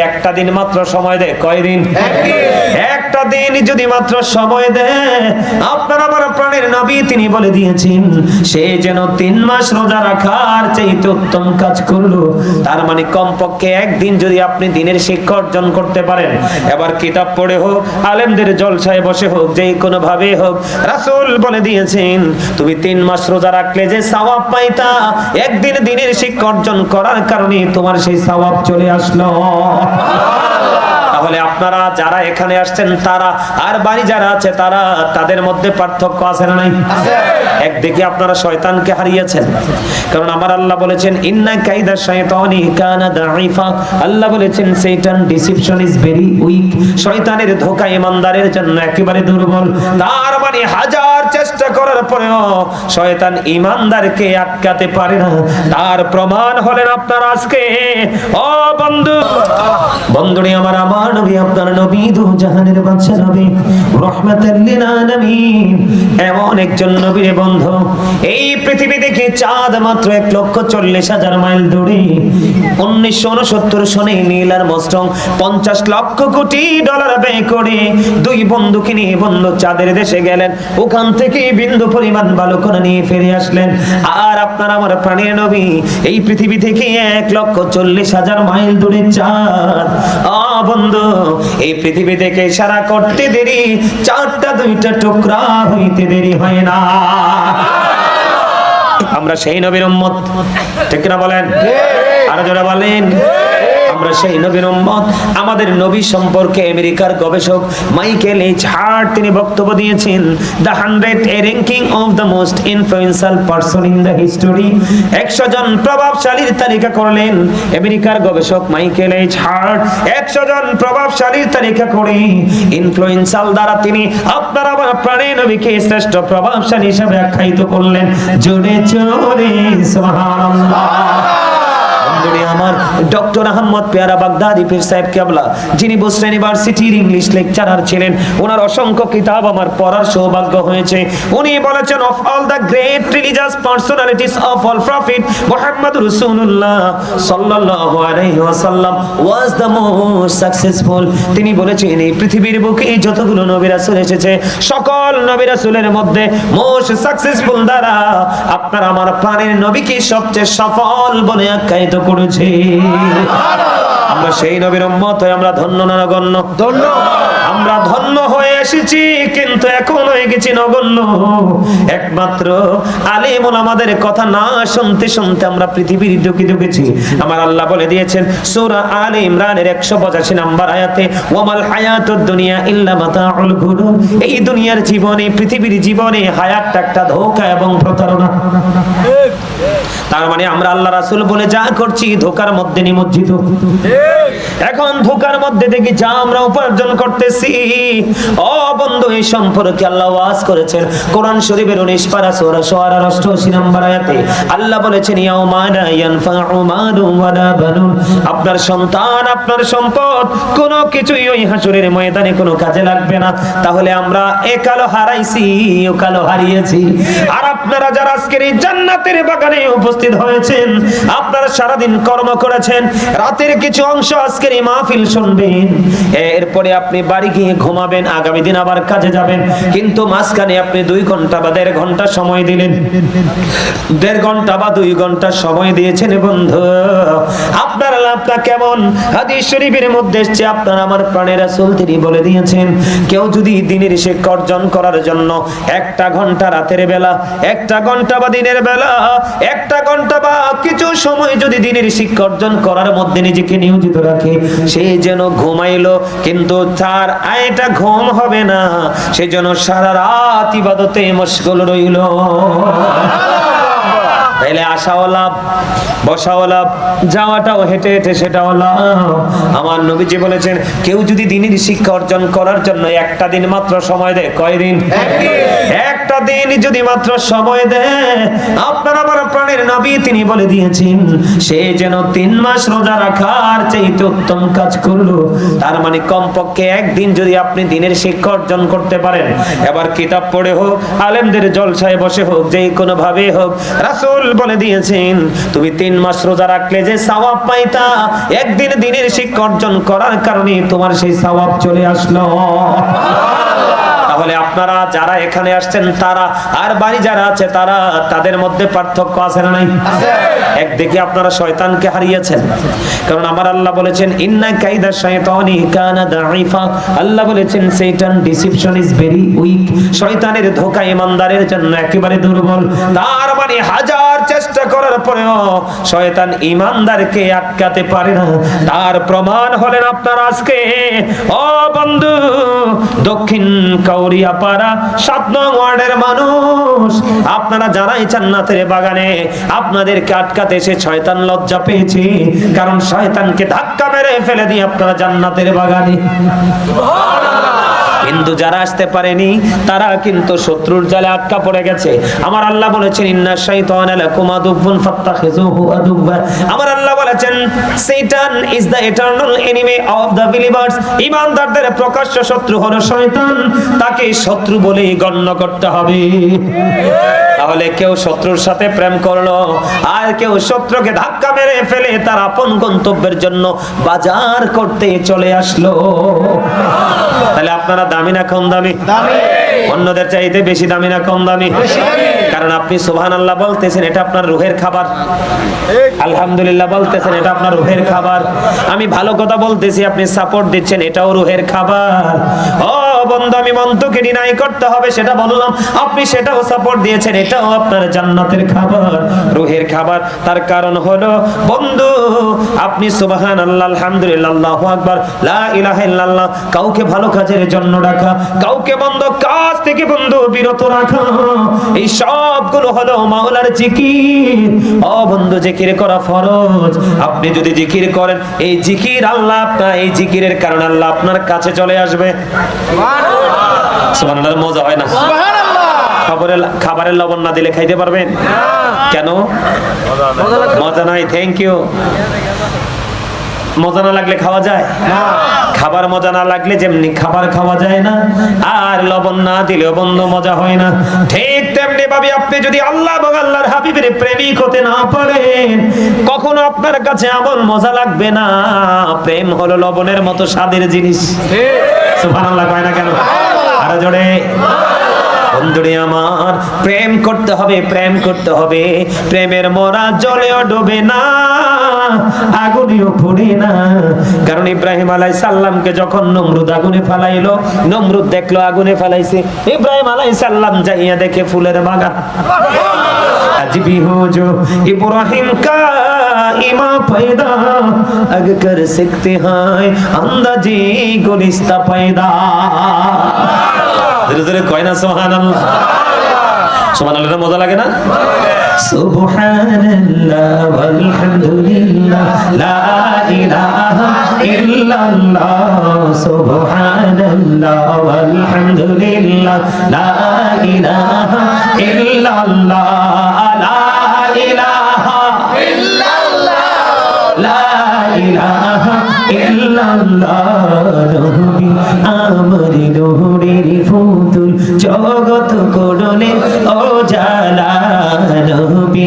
একটা দিন মাত্র সময় দেয় কয়দিন? একটা দিন যদি মাত্র সময় দেয়, আপনার আমার প্রাণের নবী তিনি বলে দিয়েছেন, সে যেন তিন মাস রোজা রাখার চাইতে উত্তম কাজ করল। তার মানে কমপক্ষে একদিন যদি আপনি দিনের শিক্ষা অর্জন করতে পারেন, এবার কিতাব পড়ে হোক, আলেমদের জলসায় বসে হোক যে কোনো ভাবে হোক, রাসূল বলে দিয়েছেন, তুমি তিন মাস রোজা রাখলে যে সওয়াব পাইতা, একদিন দিনের শিক্ষা অর্জন করার কারণে তোমার সেই সওয়াব চলে আসলো। তাহলে আপনারা যারা এখানে আসছেন তারা আর বাড়ি যারা আছে তারা তাদের মধ্যে পার্থক্য আছে না নাই? একদিকে আপনারা শয়তানকে হারিয়েছেন কারণ আমার আল্লাহ বলেছেন ইন্না কাইদা শয়তানি কানা দাঈফা। আল্লাহ বলেছেন শয়তান ডিসিপশন ইজ ভেরি উইক শয়তানের ধোঁকা ইমানদারের জন্য একেবারে দুর্বল। তার মানে হাজার চেষ্টা করার পরেও শয়তান ইমানদারকে আটকাতে পারে না। তার প্রমাণ হলেন আপনারা আজকে। ও বন্ধু বন্ধুরে আমার আমার নবী, আপনার নবী দু জাহানের বাদশা নবী রহমাতাল লিল আলামিন। এমন একজন নবীর বন্ধু। এই পৃথিবী থেকে চাঁদ মাত্র এক লক্ষ চল্লিশ হাজার মাইল দূরে? উনিশশো উনসত্তর সনে নীল আর মস্টং পঞ্চাশ লক্ষ কোটি ডলার ব্যয় করে দুই বন্ধুকে নিয়ে বন্ধু চাঁদের দেশে গেলেন। ওখান থেকে বিন্দু পরিমাণ বালুকণা নিয়ে ফিরে আসলেন। আর আপনার আমার প্রাণের নবী, এই পৃথিবী থেকে এক লক্ষ চল্লিশ হাজার মাইল দূরে চাঁদ। আ বন্ধু এই পৃথিবী থেকে সারা করতে দেরি চারটা দুইটা টুকরা হইতে দেরি হয় না। আমরা সেই নবীর উম্মত। ঠিক না বলেন? আরও জোরে বলেন। আমরা সেই নবীর উম্মত আমাদের নবী সম্পর্কে আমেরিকার গবেষক মাইকেল এইচ হার্ট তিনি বক্তব্য দিয়েছেন the hundred a ranking of the most influential person in the history একশো জন প্রভাবশালীর তালিকা করলেন আমেরিকার গবেষক মাইকেল এইচ হার্ট। একশো জন প্রভাবশালীর তালিকা করে ইনফ্লুয়েন্সাল দ্বারা তিনি আপনার আমার প্রাণে নবীকে শ্রেষ্ঠ প্রভাবশালী হিসাবে আখ্যায়িত করলেন। জোরে জোরে, সুবহানাল্লাহ। আমার ডক্টর আহমদ পেয়ারা বাগদাদি পীর সাহেব কেবলা, যিনি ইউনিভার্সিটির ইংলিশ লেকচারার ছিলেন, ওনার অসংখ্য কিতাব আমার পড়ার সৌভাগ্য হয়েছে। উনি বলেছেন of all great religious personalities of all prophet রাসূলুল্লাহ সাল্লাল্লাহু আলাইহি ওয়াসাল্লাম ওয়াজ মোস্ট সাকসেসফুল তিনি বলেছেন, এই পৃথিবীর বুকে যতগুলো নবী রাসূল এসেছে, সকল নবী রাসূলের মধ্যে মোস্ট সাকসেসফুল দ্বারা আপনার আমার প্রাণের নবীকে সবচেয়ে সফল বলে আখ্যায়িত করেছে। আমরা সেই নবীর উম্মত হয়ে আমরা ধন্য না গণ্য। ধন্য। আমরা ধন্য হয়ে এসেছি কিন্তু এখন হয়ে গেছি নগণ্য। একমাত্র আলিমুল আমাদের কথা না শুনতে শুনতে আমরা পৃথিবীর ঢুকে ঢুকেছি। আমার আল্লাহ বলে দিয়েছেন সূরা আলে ইমরানের 185 নাম্বার আয়াতে ওয়ামাল হায়াতুদ দুনিয়া ইল্লা মাতাউল গুরুর এই দুনিয়ার জীবনে পৃথিবীর জীবনে হায়াতটা একটা ধোঁকা এবং প্রতারণা। তার মানে আমরা আল্লাহ রাসূল বলে যা করছি ধোকার মধ্যে নিমজ্জিত। এখন ধোকার মধ্যে থেকে যা আমরা উপার্জন করতেছি। ও বন্ধু সম্পর্কে আল্লাহ ওয়াজ করেছেন। কোরআন শরীফের 19 পারা সূরা শুআরা 88 নম্বর আয়াতে আল্লাহ বলেছেন, ইয়াউমা লা ইয়ানফাউ মালুন ওয়ালা বানুন। আপনার সন্তান, আপনার সম্পদ, কোনো কিছুই ওই হাসরের ময়দানে কোনো কাজে লাগবে না। তাহলে আমরা একালো হারাইছি ওকালো হারিয়েছি। আর আপনারা যারা আজকের এই জান্নাতের বাগানে উপস্থিত হয়েছেন, আপনারা সারাদিন কর্ম করেছেন, রাতের কিছু অংশ আজকের এই মাহফিল শুনবেন। এরপরে আপনি বাড়ি গিয়ে ঘুমাবেন, আগামী দিন আবার কাজে যাবেন? কিন্তু মাঝখানে আপনি দুই ঘণ্টা বা দেড় ঘণ্টা সময় দিলেন। দেড় ঘণ্টা বা দুই ঘণ্টা সময় দিয়েছেন, বন্ধু। আপনার লাভটা কেমন? হাদিস শরীফের মধ্যে এসছে, আপনার আমার প্রাণের রাসূল তিনি বলে দিয়েছেন, কেউ যদি দিনের শিক্ষা অর্জন করার জন্য একটা ঘণ্টা রাতের বেলা, একটা ঘণ্টা বা দিনের বেলা, একটা ঘণ্টা বা কিছু সময় যদি দিনের শিক্ষা অর্জন করার মধ্যে নিজেকে নিয়োজিত রাখে, সে যেন ঘুমাইলো, কিন্তু তার আয়টা ঘুম হবে না। সেজন্য সারা রাত ইবাদতে মশগুল রইল। তাইলে আশাও লাভ। বসাও লাভ যাওয়াটাও হেঁটে হেঁটে সেটাও লাভ আমার নবীজি বলেছেন কেউ যদি দিনের শিক্ষা অর্জন করার জন্য একটা দিন মাত্র সময় দেয় কয়দিন একটা দিন যদি মাত্র সময় দেয় আপনার আমার প্রাণের নবী তিনি বলে দিয়েছেন সে যেন তিন মাস রোজা রাখার চাইতে উত্তম কাজ করল। তার মানে কমপক্ষে একদিন যদি আপনি দিনের শিক্ষা অর্জন করতে পারেন এবার কিতাব পড়ে হোক আলেমদের জলসায় বসে হোক যে কোনো ভাবে হোক রাসূল বলে দিয়েছেন তুমি তিন তিন মাস রোজা রাখলে যে সওয়াব পাইতা, একদিন দিনের শিক্ষা অর্জন করার কারণে তোমার সেই সওয়াব চলে আসলো। তাহলে আপনারা যারা এখানে আসছেন তারা আর বাড়ি যারা আছে তারা তাদের মধ্যে পার্থক্য আছে না নাই? একদিকে আপনারা শয়তানকে হারিয়েছেন কারণ আমার আল্লাহ বলেছেন ইন্না কাইদা শয়তানি কানা দাইফা আল্লাহ বলেছেন শয়তান ডিসিপশন ইজ ভেরি উইক শয়তানের ধোঁকা ইমানদারের জন্য একেবারে দুর্বল। তার মানে হাজার চেষ্টা করার পরেও শয়তান ইমানদারকে আটকাতে পারে না। তার প্রমাণ হলেন আপনার আজকে। ও বন্ধু দক্ষিণ কাউরিয়া পাড়া সাত ওয়ার্ডের মানুষ। আপনারা যারাই জান্নাতের বাগানে আপনাদেরকে আটকাতে এসে শয়তান লজ্জা পেয়েছে, কারণ শয়তানকে ধাক্কা মেরে ফেলে দিয়ে আপনারা জান্নাতের বাগানে। কিন্তু যারা আসতে পারেনি, তারা কিন্তু শত্রুর জালে আটকা পড়ে গেছে। আমার আল্লাহ বলেছেন, ইন্না শাইতান আদুবুন আদুবা আমার আল্লাহ বলেছেন, শয়তান is the eternal enemy of the believers ঈমানদারদের প্রকাশ্য শত্রু হলো শয়তান। তাকে শত্রু বলেই গণ্য করতে হবে। তাহলে কেউ শত্রুর সাথে প্রেম করল, আর কেউ শত্রুকে ধাক্কা মেরে ফেলে তার আপন গন্তব্যের জন্য বাজার করতে চলে আসলো। তাহলে আপনারা দামি না কম দামি? অন্যদের চাইতে বেশি দামি না কম দামি? কারণ আপনি সোহান আল্লাহ বলতেছেন এটা আপনার রুহের খাবার। আলহামদুলিল্লাহ বলতেছেন এটা আপনার রুহের খাবার। আমি ভালো কথা বলতেছি আপনি সাপোর্ট দিচ্ছেন এটাও রুহের খাবার। ও বন্ধু আমি মন্তকে ডিনাই করতে হবে, সেটা বললাম। আপনি সেটাও সাপোর্ট দিয়েছেন, এটাও আপনার জান্নাতের খাবার, রুহের খাবার। তার কারণ হলো, বন্ধু, আপনি সুবহান আল্লাহ আলহামদুলিল্লাহ কাউকে ভালো কাজের জন্য রাখা কাউকে বন্ধ কাজ থেকে বিরত রাখা। এই সবগুলো হলো মাওলার জিকির। ও বন্ধু, জিকির করা ফরজ। আপনি যদি জিকির করেন, এই জিকির আল্লাহ আপনার, এই জিকিরের কারণে আল্লাহ আপনার কাছে চলে আসবে। সুবহানাল্লাহ মজা হয় না। খাবারের খাবারের লবণ না দিলে খাইতে পারবেন? কেন? মজা নাই থ্যাংক ইউ মজা না লাগলে খাওয়া যায়? খাবার মজা না লাগলে যেমনি খাবার খাওয়া যায় না আর লবণ না দিলেও বন্ধ মজা হয় না। ঠিক তেমনি ভাবে আপনি যদি আল্লাহ আল্লাহর হাবিবের প্রেমিক হতে না পারেন কখনো আপনার কাছে আমল মজা লাগবে না। প্রেম হলো লবণের মতো স্বাদের জিনিস। সুবহানাল্লাহ কয় না কেন? জোরে বন্ধুরে আমার, প্রেম করতে হবে, প্রেম করতে হবে। প্রেমের মরা জলেও ডোবে না, আগুনেও পড়ে না। কারণ ইব্রাহিম আলাই সাল্লামকে যখন নমরুদ আগুনে ফালাইলো, নমরুদ দেখল আগুনে ফালাইছে। ইব্রাহিম আলাই সাল্লাম যাইয়া দেখে ফুলের বাগান। আজ হোজো ইব্রাহিম কা इमा पैदा अग कर सकते हैं अंदाजी गुलिस्ता पैदा धीरे धीरे कोई ना सुहान अल्लाह सुहान अल्लाह मजा लगे ना سبحان الله والحمد لله لا إله إلا الله سبحان الله والحمد لله لا إله إلا الله ইলাহা ইল্লাল্লাহ। নবী আমার নূরের ফুতুল জগৎ করলে ও জালা নবী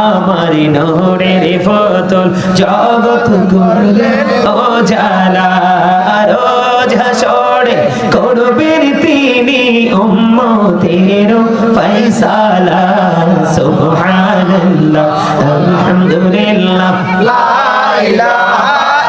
আমার নূরের ফুতুল জগৎ করলে ও জালা রোজ হাসরে করবেন তিনি উম্মতের ফয়সালা সুবহানাল্লাহ আলহামদুলিল্লাহ লা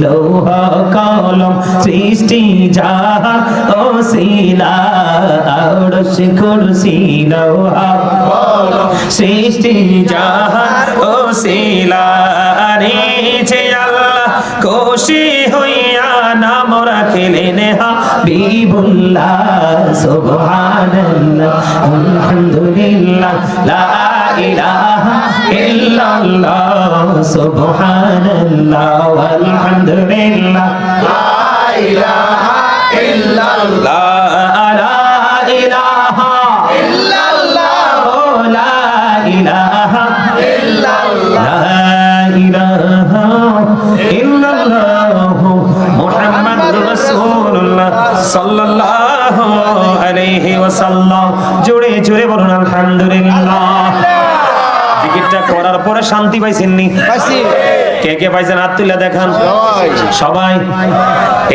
লৌহ কলম সৃষ্টি যাহা ও শিলা আরশি কুরসি লৌহ সৃষ্টি যাহা ও শিলা নিচে আল্লাহ হাবিবুল্লাহ সুবহানাল্লাহ আলহামদুলিল্লাহ লা ইলাহা ইল্লাল্লাহ সুবহানাল্লাহ আলহামদুলিল্লাহ লা ইলাহা সাল্লাল্লাহু আলাইহি ওয়াসাল্লাম। জোরে জোরে বলুন আলহামদুলিল্লাহ। টিকিটটা করার পরে শান্তি পাইছেননি? কে কে পাইছেন? হাত তুলে দেখান। সবাই।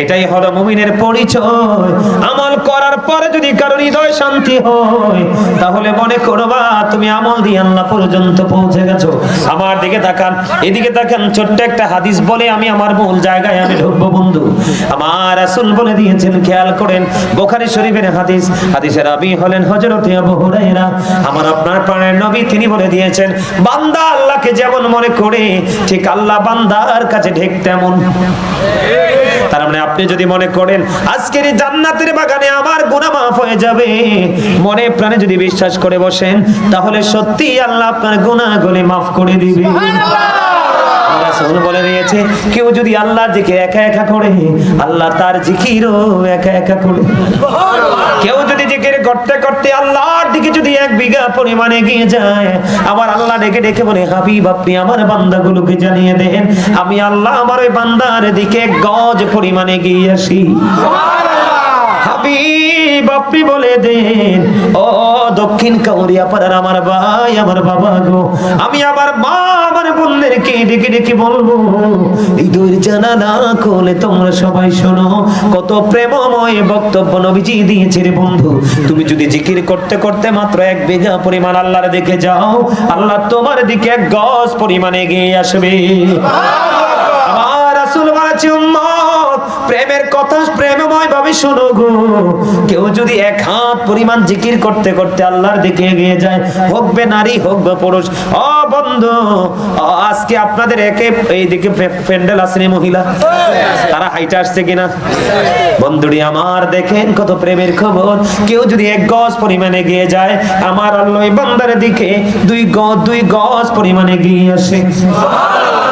এটাই হলো মুমিনের পরিচয়। আমল করার পরে যদি কারোর হৃদয় শান্তি হয়, তাহলে মনে করবা তুমি আমল দিয়ে আল্লাহ পর্যন্ত পৌঁছে গেছো। আমার দিকে তাকান, এদিকে তাকান, ছোট্ট একটা হাদিস বলে আমি আমার মূল জায়গায় আমি ঢুকবো, বন্ধু। আমার রাসূল বলে দিয়েছেন, খেয়াল করেন, বোখারী শরীফের হাদিস হাদিসের আবি হলেন হযরত আবু হুরায়রা। আমার আপনার প্রাণের নবী তিনি বলে দিয়েছেন, বান্দা আল্লাহকে যেমন মনে করে, ঠিক আল্লাহ বান্দার কাছে ঢেক তেমন। তার মানে আপনি যদি মনে করেন আজকের এই জান্নাতের বাগানে আমার গুনাহ মাফ হয়ে যাবে মনে প্রাণে যদি বিশ্বাস করে বসেন তাহলে সত্যি আল্লাহ আপনার গুনাহগুলি মাফ করে দিবে। রাসূল বলে দিয়েছে কেউ যদি আল্লাহর জিকির একা একা করে আল্লাহ তার জিকিরও একা একা করে। কেউ যদি করতে করতে আল্লাহর দিকে যদি এক বিঘা পরিমাণে গিয়ে যায়, আবার আল্লাহ ডেকে ডেকে বলে, হাবিব, আপনি আমার বান্দাগুলোকে জানিয়ে দেন, আমি আল্লাহ আমার ওই বান্দার দিকে গজ পরিমাণে গিয়ে আসি। হাবিব, আপনি বলে ও দক্ষিণ কাউরিয়া পাড়ার আমার ভাই, আমার বাবা গো। আমি মা, আমার ডেকে ডেকে বলব তোমরা সবাই শোনো, কত প্রেমময় বক্তব্য নবীজি দিয়েছে রে বন্ধু। তুমি যদি জিকির করতে করতে মাত্র এক বিঘা পরিমাণ আল্লাহর দিকে যাও, আল্লাহ তোমার দিকে এক গজ পরিমাণে এগিয়ে আসবে। আমার রাসূল উম্মত প্রেমের কথা প্রেমময় ভাবে শোনো গো। কেউ যদি এক হাত পরিমাণ জিকির করতে করতে আল্লাহর দিকে এগিয়ে যায়, হোক বে নারী, হোক বা পুরুষ ও বন্ধু আজকে আপনাদের একে এইদিকে প্যান্ডেল আসেনি মহিলা? তারা হাইটে আসছে কিনা? বন্ধুরি আমার, দেখেন কত প্রেমের খবর। কেউ যদি এক গজ পরিমাণে এগিয়ে যায়, আমার আল্লাহ বান্দার দিকে দুই গজ দুই গজ পরিমাণে গিয়ে আসে। হাত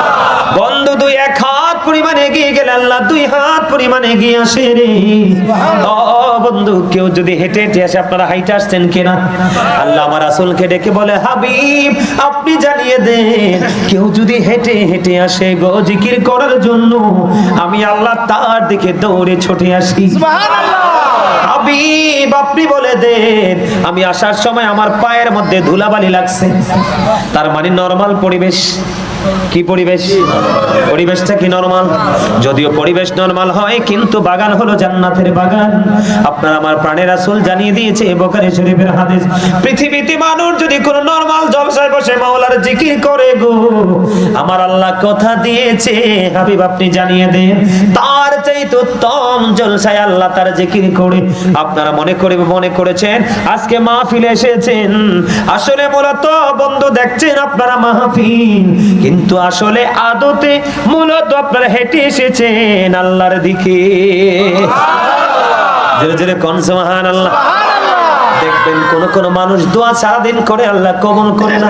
পরিমাণ এগিয়ে গেলে আল্লাহ দুই হাত পরিমাণ এগিয়ে আসে রে। বন্ধু কেউ যদি হেঁটে হেঁটে আসে আপনারা হাইটে আসছেন কিনা? আল্লাহ আমার আসলকে ডেকে বলে হাবিব আপনি জানিয়ে দেন কেউ যদি হেঁটে হেঁটে আসে গো জিকির করার জন্য আমি আল্লাহ তার দিকে দৌড়ে ছুটে আসি। হাবিব আপনি বলে দেন আমি আসার সময় আমার পায়ের মধ্যে ধুলাবালি লাগছে। তার মানে নরমাল পরিবেশ। কি পরিবেশ? পরিবেশটা কি নরমাল যদিও পরিবেশ নরমাল হয়, কিন্তু বাগান হলো জান্নাতের বাগান। আপনার আমার প্রাণের আসল জানিয়ে দিয়েছে বোকারি শরীফের হাদিস। পৃথিবীতে মানুষ যদি কোনো নরমাল জলসায় বসে মাওলার জিকির করে গো, আমার আল্লাহ কথা দিয়েছে, হাবিব আপনি জানিয়ে দেন, তার চাইতে উত্তম জলসায় আল্লাহ তার জিকির করে। আপনারা মনে করে, মনে করেছেন, আজকে মাহফিলে এসেছেন। আসলে মূলত বন্ধু দেখছেন আপনারা মাহফিল কিন্তু আসলে আদতে মূলত আপনারা হেঁটে এসেছেন আল্লাহর দিকে। জোরে জোরে কনসমাহান আল্লাহ দেখবেন কোন কোন মানুষ দোয়া সারাদিন করে আল্লাহ কবুল করে না।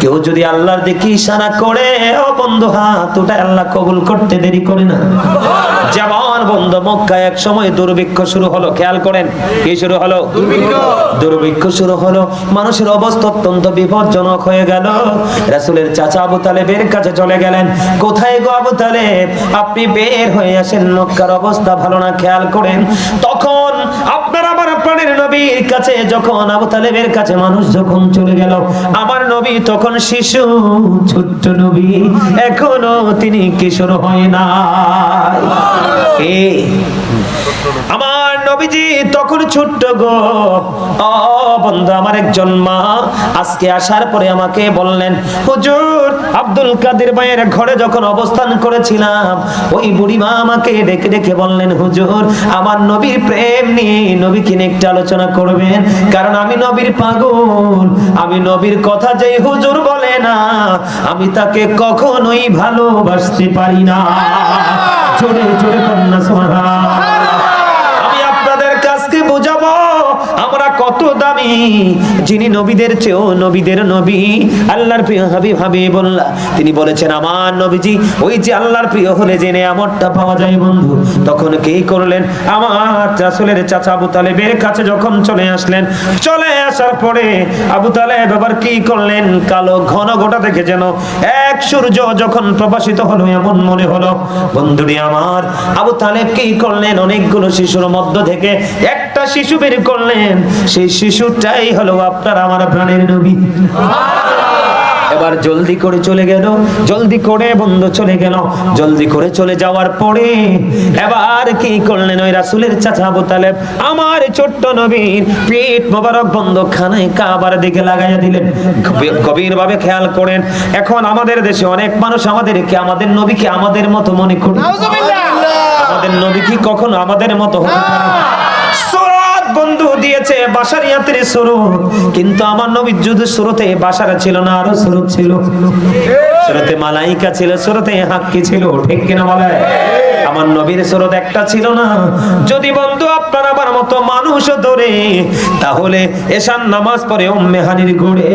কেউ যদি আল্লাহর দিকে ইশারা করে ও বন্ধু হাত ওটা আল্লাহ কবুল করতে দেরি করে না। যেমন বন্ধু। মক্কায় এক সময় দুর্ভিক্ষ শুরু হলো। খেয়াল করেন কি শুরু হলো? দুর্ভিক্ষ। শুরু হলো। মানুষের অবস্থা অত্যন্ত বিপজ্জনক হয়ে গেল। রাসূলের চাচা আবু তালেবের কাছে চলে গেলেন। কোথায় গো আবু তালেব? আপনি বের হয়ে আসেন। মক্কার অবস্থা ভালো না খেয়াল করেন। তখন প্রাণের নবীর কাছে যখন আবু তালেবের কাছে মানুষ যখন চলে গেল, আমার নবী তখন শিশু, ছোট্ট নবী, এখনও তিনি কিশোর হয় না আমার নবীজি তখন ছোট্ট গো। বন্ধু, আমার একজন মা আজকে আসার পরে আমাকে বললেন, হুজুর আব্দুল কাদের ভাইয়ের ঘরে যখন অবস্থান করেছিলাম ওই বুড়ি মা আমাকে ডেকে ডেকে বললেন হুজুর আমার নবীর প্রেম নিয়ে নবীকে নিয়ে একটা আলোচনা করবেন? কারণ আমি নবীর পাগল। আমি নবীর কথা যেই হুজুর বলে না আমি তাকে কখনোই ভালোবাসতে পারি না। জোরে জোরে কন্যা সোহা কত দামি? যিনি নবীদের চেয়েও নবীদের নবী। আল্লাহর প্রিয় হাবিব হাবিবুল্লাহ। তিনি বলেছেন, আমার নবীজি, ওই যে আল্লাহর প্রিয় হলে জেনে আমরটা পাওয়া যায় বন্ধু। তখন কি করলেন? আমার রাসূলের চাচা আবু তালেবের কাছে যখন চলে আসলেন, চলে আসার পরে আবু তালেব আবার কি করলেন? কালো ঘন ঘটা থেকে যেন এক সূর্য যখন প্রকাশিত হলো, এমন মনে হলো বন্ধুরি আমার। আবু তালেব কি করলেন? অনেকগুলো শিশুর মধ্য থেকে একটা শিশু বের করলেন। সেই শিশুটাই হলো আপনার আমার প্রাণের নবী। এবার জলদি করে চলে গেল জলদি করে বন্ধ চলে গেল জলদি করে চলে যাওয়ার পরে এবার কি করলেন ওই রাসূলের চাচা আবু তালেব? আমার ছোট্ট নবীর পেট মোবারক বন্ধ খানায় কাবার দিকে লাগাইয়া দিলেন। গভীর ভাবে খেয়াল করেন এখন আমাদের দেশে অনেক মানুষ আমাদেরকে আমাদের নবীকে আমাদের মতো মনে করে আমাদের নবী কি কখনো আমাদের মতো হতে পারে বন্ধু বাসার ইয়াতের স্বরূপ। কিন্তু আমার নবীর যুদ্ধ শুরুতে বাসারা ছিল না আরও স্বরূপ ছিল। সুরতে মালাইকা ছিল সুরতে হাক্কি ছিল ঠিক কিনা বলে? আমার নবীর সুরত একটা ছিল না। যদি বন্ধু আপনার আমার মতো মানুষ ধরে, তাহলে এশান নামাজ পড়ে উম্মে হানির ঘুরে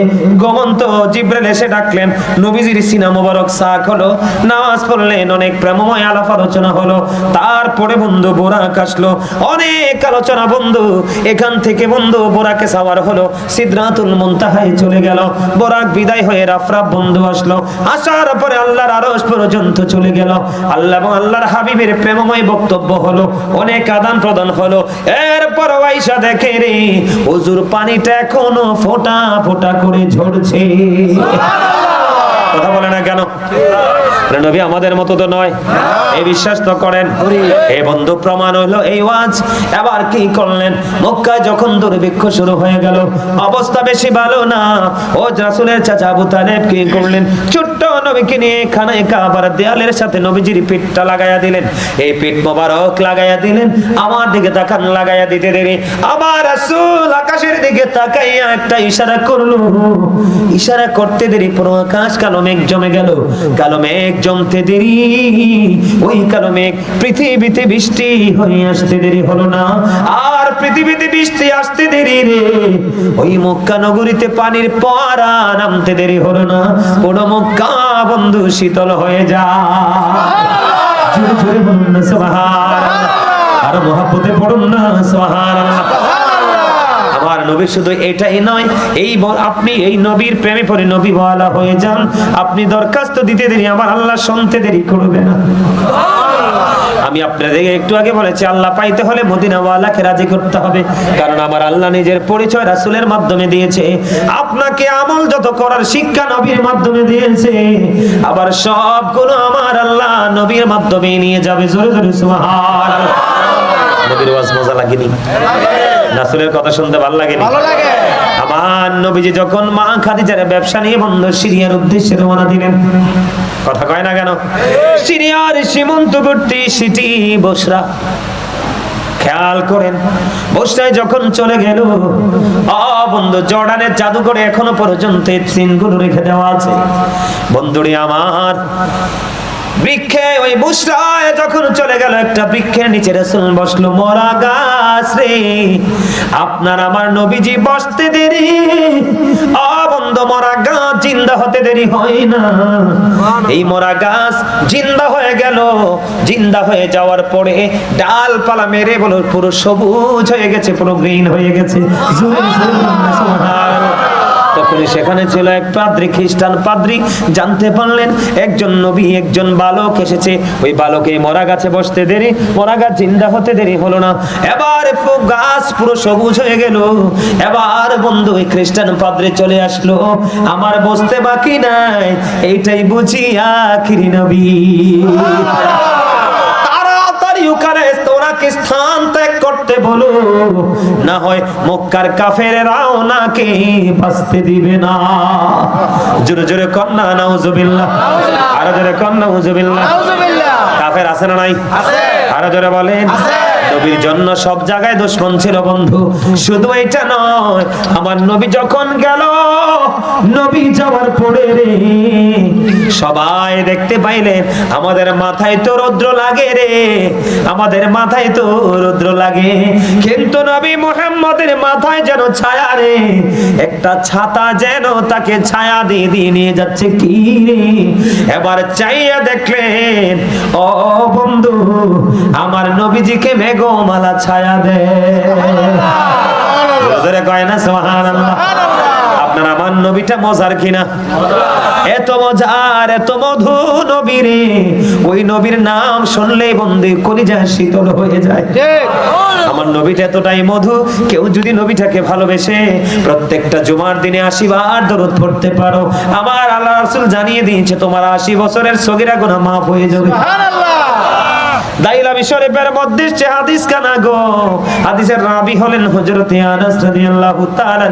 গমন্ত জিব্রাইল এসে ডাকলেন, নবীজির সিনা মোবারক সাক হলো, নামাজ পড়লেন, অনেক প্রেমময় আলাপ আলোচনা হলো, তারপরে বন্ধু বোরাক আসলো, অনেক আলোচনা বন্ধু, এখান থেকে বন্ধু বোরাকে সাওয়ার হলো, সিদরাতুল মুনতাহায় চলে গেল, বোরাক বিদায় হয়ে রাফরাফ বন্ধু আসলো, আসার পরে আল্লাহর আরশ পর্যন্ত চলে গেল, আল্লাহ এবং আল্লাহর হাবিবের প্রেমময় বক্তব্য হলো, অনেক আদান প্রদান হলো। এরপর আইসা দেখে রে, হুজুর পানিটা এখনও ফোঁটা ফোঁটা করে ঝরছে। কথা বলে না কেন? নবী আমাদের মতো তো নয়। এই বিশ্বাস তো করেন। এই বন্ধু প্রমাণ হলো এই ওয়াজ। এবার কি করলেন? মক্কায় যখন দুর্ভিক্ষ শুরু হয়ে গেল অবস্থা বেশি ভালো না। ও রাসূলের চাচা আবু তালেব কি করলেন? ছোট্ট নবীকে নিয়ে খানায় কাবার দেয়ালের সাথে নবীজির পিঠটা লাগাইয়া দিলেন। এই পিঠ মোবারক লাগাইয়া দিলেন। আমার দিকে তাকান লাগাইয়া দিতে দেরি। আমার রাসূল আকাশের দিকে তাকাইয়া একটা ইশারা করল। ইশারা করতে দেরি পুরো আকাশ কালো মেঘ জমে গেল, কালো মেঘ জমতে দেরি, ওই কালো মেঘ পৃথিবীতে বৃষ্টি হয়ে আসতে দেরি হলো না, আর পৃথিবীতে বৃষ্টি আসতে দেরি রে। ওই মক্কা নগরীতে পানির পরা নামতে দেরি হলো না, কোন মক্কা বন্ধু শীতল হয়ে যা। সুবহানাল্লাহ। আর মহাব্বতে পড়ুন না আমার নবী শুধু এটাই নয়, এই আপনি এই নবীর প্রেমে পড়ে নবী বলা হয়ে যান। আপনি দরখাস্ত দিতে দেরি, আমার আল্লাহ শুনতে দেরি করবে না। আমি আপনাদের একটু আগে বলেছি, আল্লাহ পাইতে হলে মদিনাওয়ালাকে রাজি করতে হবে, কারণ আমার আল্লাহ নিজের পরিচয় রাসূলের মাধ্যমে দিয়েছে। আপনাকে আমল যত করার শিক্ষা নবীর মাধ্যমে দিয়েছে, আবার সবগুলো আমার আল্লাহ নবীর মাধ্যমে নিয়ে যাবে। জোরে জোরে, সুবহানাল্লাহ। নবীর ওয়াজ মজা লাগেনি? রাসূলের কথা শুনতে ভালো লাগেনি ভালো লাগে। আমার নবীজি যখন মা খাদিজার ব্যবসা নিয়ে বন্ধ সিরিয়ার উদ্দেশ্যে রওনা দিলেন কথা কয় না কেন? সিরিয়ার সীমান্তবর্তী সিটি বসরা। খেয়াল করেন বসরায় যখন চলে গেল বন্ধু জর্ডানের জাদুঘরে এখনও পর্যন্ত সিনগুলো রেখে দেওয়া আছে। বন্ধুরি আমার বৃক্ষে ওই বুসরায় যখন চলে গেল একটা বৃক্ষের নিচে রাসূল বসল মরা গাছ রে আপনার আমার নবীজি বসতে দেরি। অবন্ধ মরা গাছ জিন্দা হতে দেরি হয় না। এই মরা গাছ জিন্দা হয়ে গেল। জিন্দা হয়ে যাওয়ার পরে ডালপালা মেরে বলো পুরো সবুজ হয়ে গেছে পুরো গ্রিন হয়ে গেছে। সুবহানাল্লাহ। তখনই সেখানে ছিল এক পাদ্রী খ্রিস্টান পাদ্রী। জানতে পারলেন একজন নবী একজন বালক এসেছে। ওই বালক মরা গাছে বসতে দেরি মরা গাছ জিন্দা হতে দেরি হলো না। এবার গাছ পুরো সবুজ হয়ে গেল। এবার বন্ধু ওই খ্রিস্টান পাদ্রী চলে আসলো। আমার বসতে বাকি নাই এইটাই বুঝি আখিরি নবী। তাড়াতাড়ি ওখানে তোরাকে স্থান ত্যাগ করতে বলো। না হয় মক্কার কাফেরেরাও নাকে বাঁচতে দিবে না। জোরে জোরে কন্যা নাউজুবিল্লাহ। আরও জোরে কন্যা নাউজুবিল্লাহ। কাফের আছে না নাই? আছে। আরও জোরে বলেন। আছে। নবীর জন্য সব জায়গায় দুশ্মন ছিল বন্ধু। শুধু এটা নয়, আমার নবী যখন গেল, নবী যাওয়ার পরে রে, সবাই দেখতে পাইলেন, আমাদের মাথায় তো রৌদ্র লাগে রে, আমাদের মাথায় তো রৌদ্র লাগে। কিন্তু নবী মুহাম্মদের মাথায় যেন ছায়া রে, একটা ছাতা যেন তাকে ছায়া দিয়ে দিয়ে নিয়ে যাচ্ছে কি রে? এবার চাইয়া দেখলেন, ও বন্ধু, আমার নবীজিকে মেঘমালা ছায়া দে। জোরে কয় না সুবহানাল্লাহ। আপনার আমার নবীটা মজার কিনা? এত মজার এত মধু নবীরে। ওই নবীর নাম শুনলে বন্ধু কলিজা শীতল হয়ে যায়। আমার নবীটা এতটাই মধু কেউ যদি নবীটাকে ভালোবেসে প্রত্যেকটা জুমার দিনে আশি বার দরুদ পড়তে পারো। আমার আল্লাহ রাসূল জানিয়ে দিয়েছে তোমার আশি বছরের সগিরা গুনাহ মাফ হয়ে যাবে। শরীফের মধ্যে হাদিস কানা গো। হাদিসের রাবি হলেন হযরতে আনাস রাদিয়াল্লাহু তাআলা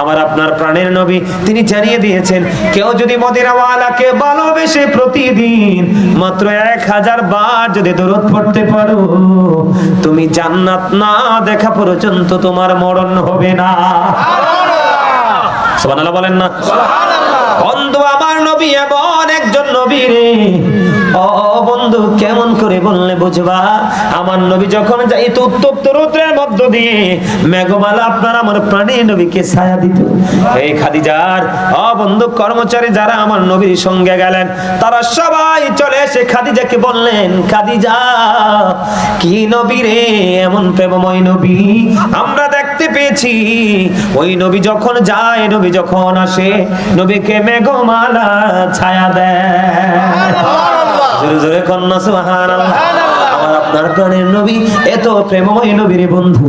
আমার আপনার প্রাণের নবী তিনি জানিয়ে দিয়েছেন কেউ যদি মদিনাওয়ালাকে ভালোবেসে প্রতিদিন মাত্র এক হাজার বার যদি দরুদ পড়তে পারো তুমি জান্নাত না দেখা পর্যন্ত তোমার মরণ হবে না। সুবহানাল্লাহ বলেন না? বন্ধু আমার নবী এমন একজন নবী রে ও বন্ধু, কেমন করে বললে বুঝবা? আমার নবী যখন যাইতো উত্তপ্ত রৌদ্রের মধ্য দিয়ে, মেঘমালা আপনার আমার প্রাণী নবীকে ছায়া দিত। এই খাদিজার, ও বন্ধু, কর্মচারী যারা আমার নবীর সঙ্গে গেলেন, তারা সবাই চলে এসে খাদিজাকে বললেন, খাদিজা, কি নবী রে? এমন প্রেমময় নবী আমরা দেখতে পেয়েছি। ওই নবী যখন যায়, নবী যখন আসে, নবীকে মেঘমালা ছায়া দেয়। জোরে জোরে কন্যা, সুবহানাল্লাহ। আমার নবীর বন্ধু।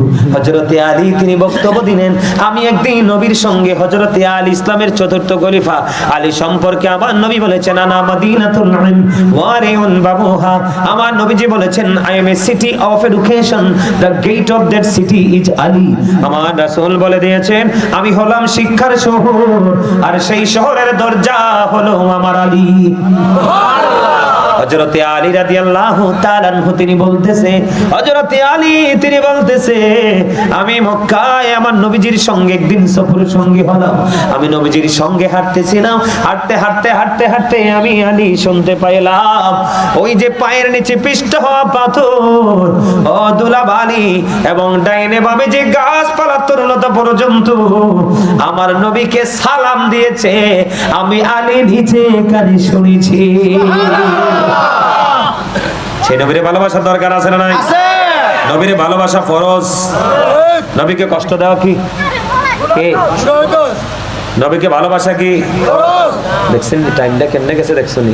তিনি বক্তব্য দিলেন, আমি একদিন নবীর সঙ্গে আলী ইসলামের চতুর্থ আলী সম্পর্কে আমার নবী বলেছেন আমার নবীজি বলেছেন I am a city of education the gate of that city is Ali আমার বলে দিয়েছেন, আমি হলাম শিক্ষার শহর, আর সেই শহরের দরজা হলো আমার আলী। হযরতে আলী রাদিয়াল্লাহু তাআলা তিনি বলতেছে, হযরতে আলী, তিনি বলতেছে, আমি মক্কায় আমার নবীজির সঙ্গে একদিন সফর সঙ্গী হলাম। আমি নবীজির সঙ্গে হাঁটতেছিলাম। হাঁটতে হাঁটতে হাঁটতে হাঁটতে আমি আলী শুনতে পাইলাম। ওই যে পায়ের নিচে পিষ্ট হওয়া পাথর, ও দুলাবালি এবং ডাইনে ভাবে যে গাছপালা তরুণতা পর্যন্ত, আমার নবীকে সালাম দিয়েছে। আমি আলী নিচে কানে শুনেছি। সেই নবীরে ভালোবাসার দরকার আছে না নাই? নবীরে ভালোবাসা ফরজ। নবীকে কষ্ট দেওয়া কি? নবীকে ভালোবাসা কি? দেখছেন টাইমটা কেমনে গেছে দেখছ নি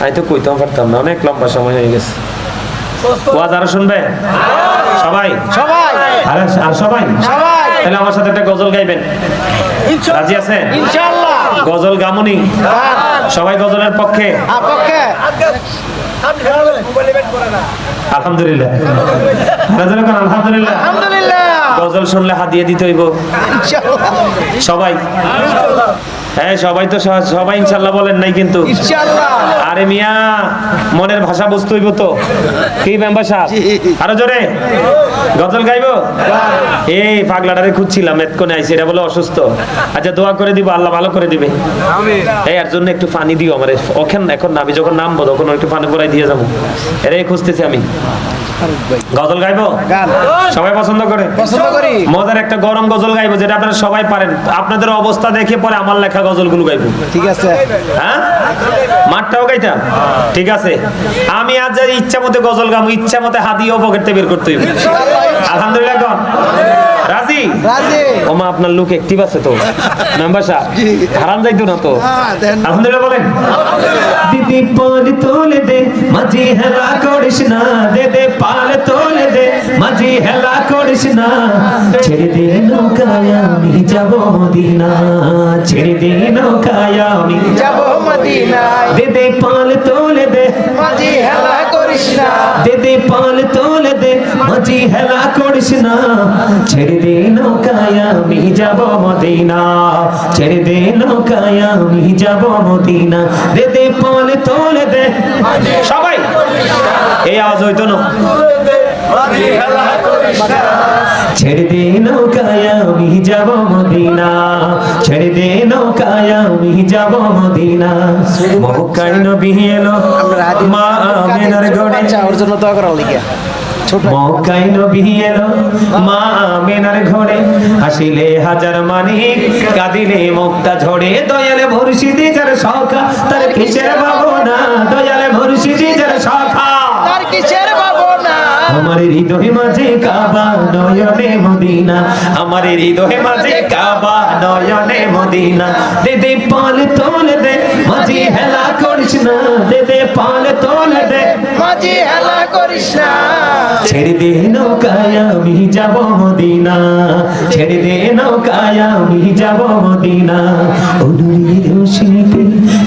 আমি তো কইতাম পারতাম না অনেক লম্বা সময় হয়ে গেছে। ওয়াজ আরও শুনবে? সবাই? সবাই। আর সবাই? সবাই। তাহলে আমার সাথে একটা গজল গাইবেন। রাজি আছেন? ইনশাআল্লাহ গজল গামনি। সবাই গজলের পক্ষে। আলহামদুলিল্লাহ। আলহামদুলিল্লাহ। গজল শুনলে হাতিয়ে দিতে হইব। সবাই। হ্যাঁ সবাই তো সবাই ইনশাল্লাহ বলেন নাই কিন্তু। আরে মিয়া মনের ভাষা বুঝতে হইব তো। কি মেম্বার সাহেব? আরও জোরে। গজল গাইবো? এই পাগলাটারে খুঁজছিলাম এতক্ষণে আইসি এটা বলে অসুস্থ। আচ্ছা দোয়া করে দিব আল্লাহ ভালো করে দিবে। এই এর জন্য একটু পানি দিও আমার। ওখান এখন আমি যখন নামবো তখন একটু পানি পরাই দিয়ে যাব। এরাই খুঁজতেছি আমি। গজল গাইবো? সবাই পছন্দ করে। মজার একটা গরম গজল গাইবো যেটা আপনারা সবাই পারেন। আপনাদের অবস্থা দেখে পরে আমার লেখা গজলগুলো গাইব। ঠিক আছে। হ্যাঁ? মাঠটাও গাইতাম। ঠিক আছে। আমি আজ আর ইচ্ছা মতো গজল গাম ইচ্ছা মতো হাতিও পকেটে বের করতে আলহামদুলিল্লাহ রাজি? রাজি। ও মা আপনার লুক অ্যাক্টিভ আছে তো। মেম্বার সাহেব হারাম যাইতো না তো? হ্যাঁ। আলহামদুলিল্লাহ বলেন। দিদি পাল তোলে দে মাঝি হেলা করিস না। দে দে পাল তোলে দে মাঝি হেলা করিস না। ছেড়ে দে নৌকায় আমি যাব মদিনা ছেড়ে দে নৌকায় আমি যাব মদিনায়। দে দে পাল তোলে দে দে দে পাল তোলে দে মাঝি হেলা করিস না। ছেড়ে দে নৌকায় আমি যাব মদিনা। ছেড়ে দে নৌকায় আমি যাব মদিনা। দে দে পাল তোলে দে। সবাই এই আওয়াজ হইতো না। ঘরে। হাসিলে হাজার মানিক কাঁদিলে মুক্তা ঝরে। দয়ালে মুর্শিদি যার সখা তার কিসের ভাবনা? দয়ালে মুর্শিদি যার সখা তার কিসের আমার হৃদয় মাঝে কাবা, নয়নে মদিনা। আমার হৃদয় মাঝে কাবা, নয়নে মদিনা। দে দে পাল তোল দে, মাঝি হেলা করিস না। দে দে পাল তোল দে, মাঝি হেলা করিস না। ছেড়ে দে নৌকায় আমি যাব মদিনা। ছেড়ে দে নৌকায় আমি যাব মদিনা। রোশনীতে দুনিয়া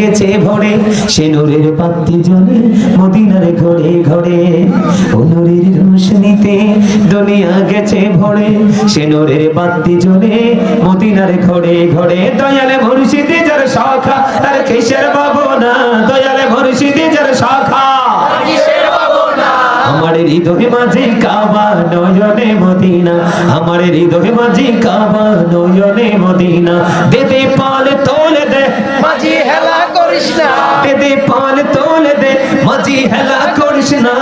গেছে ঘরে ঘরে। দয়ালে মুর্শিদি যার শাখা আর কিসের ভাবনা? দয়ালে মুর্শিদি যার শাখা, আমার হৃদয় মাঝে কাবা নয়নে মদিনা। আমার হৃদয় মাঝে কাবা নয়নে মদিনা। দেদে পাল তোলে দে মাঝি হেলা করিস না। তোলে দে মাঝি হেলা করিস না।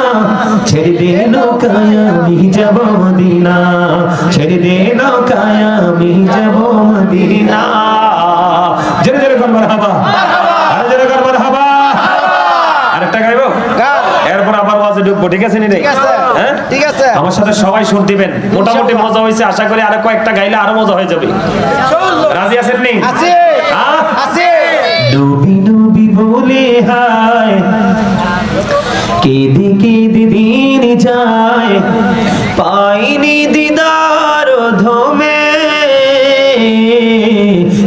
ছেড়ে দে নৌকায় আমি যাব মদিনা। ছেড়ে দে নৌকায় আমি যাব মদিনা। জোরে জোরে মারহাবা। আরে জোরে কর মারহাবা। আরেকটা গাইবো? এরপর আবার ওয়াজে ঢুকবো ঠিক আছে নি রে? ঠিক আছে। হ্যাঁ? ঠিক আছে। আমার সাথে সবাই সুর দিবেন। মোটামুটি মজা হয়েছে আশা করি আরও কয়েকটা গাইলে আরও মজা হয়ে যাবে। রাজি আছেন নি? আছে। কেঁদে কেঁদে দিন যায়। পাইনি দিদার ধমে।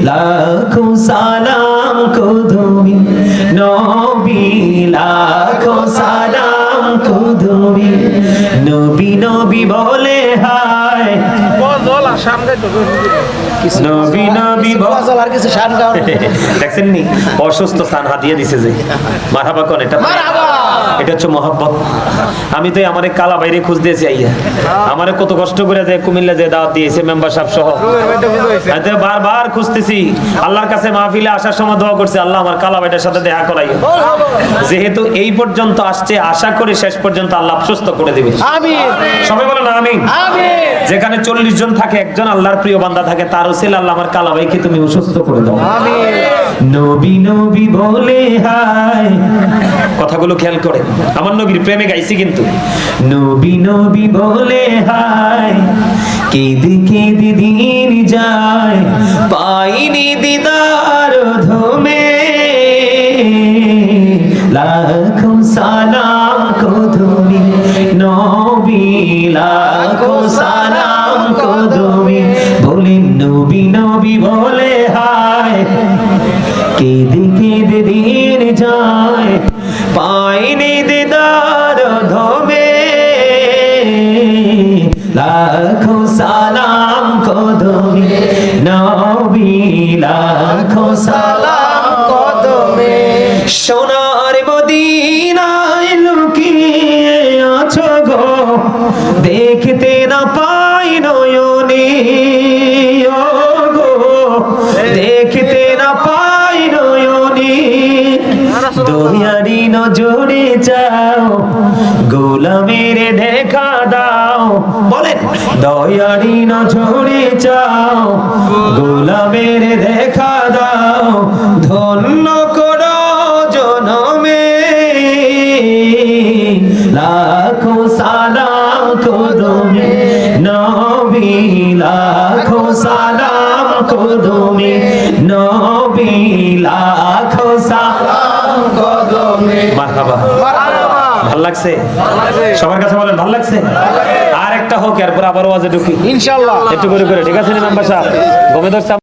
লাখো সালাম কুদুমি। নবী লাখো সালাম কুদুমি। নবী নবী বলে হায়। নবী নবী বলে কিছু শান গাও দেখছেন নি? অসুস্থ স্থান হাতিয়ে দিছে যে। মারহাবা কোন? এটা। এটা হচ্ছে মহব্বত। আমি তো আমারে কালা বাইরে খুঁজ দিয়েছি আইয়া। আমারে কত কষ্ট করে যে কুমিল্লা যে দাওয়াত দিয়েছে মেম্বার সাহেব সহ আমি বারবার খুঁজতেছি। আল্লাহর কাছে মাহফিলে আসার সময় দোয়া করছে আল্লাহ আমার কালা বাইটার সাথে দেখা করাই যেহেতু এই পর্যন্ত আসছে আশা করে শেষ পর্যন্ত আল্লাহ সুস্থ করে দিবে। সবাই বলেন আমিন। আমিন। যেখানে চল্লিশ জন থাকে একজন আল্লাহর প্রিয় বান্দা থাকে তার ছেলে আল্লাহ আমার কালা ভাইকে তুমি অসুস্থ করে দাও। আমিন। নবী নবী বলে হায়। কথাগুলো খেয়াল করে। আমার নবীর প্রেমে গাইছি কিন্তু। নবী নবী বলে হায়। কেঁদে কেঁদে দিন যায়। পাইনি দিদার কেঁদে দয়ারি নজরে যাও গোলামের দেখা দাও। বলেন দয়ারি নজরে যাও গোলামের দেখা দাও ধন্য লাগছে? সবার কাছে বলেন ভালো লাগছে? আর একটা হোক এরপর আবার ওয়াজে ঢুকি। ইনশাআল্লাহ। একটু করে করে ঠিক আছে নাম্বার মেম্বার সাহেব ধরছে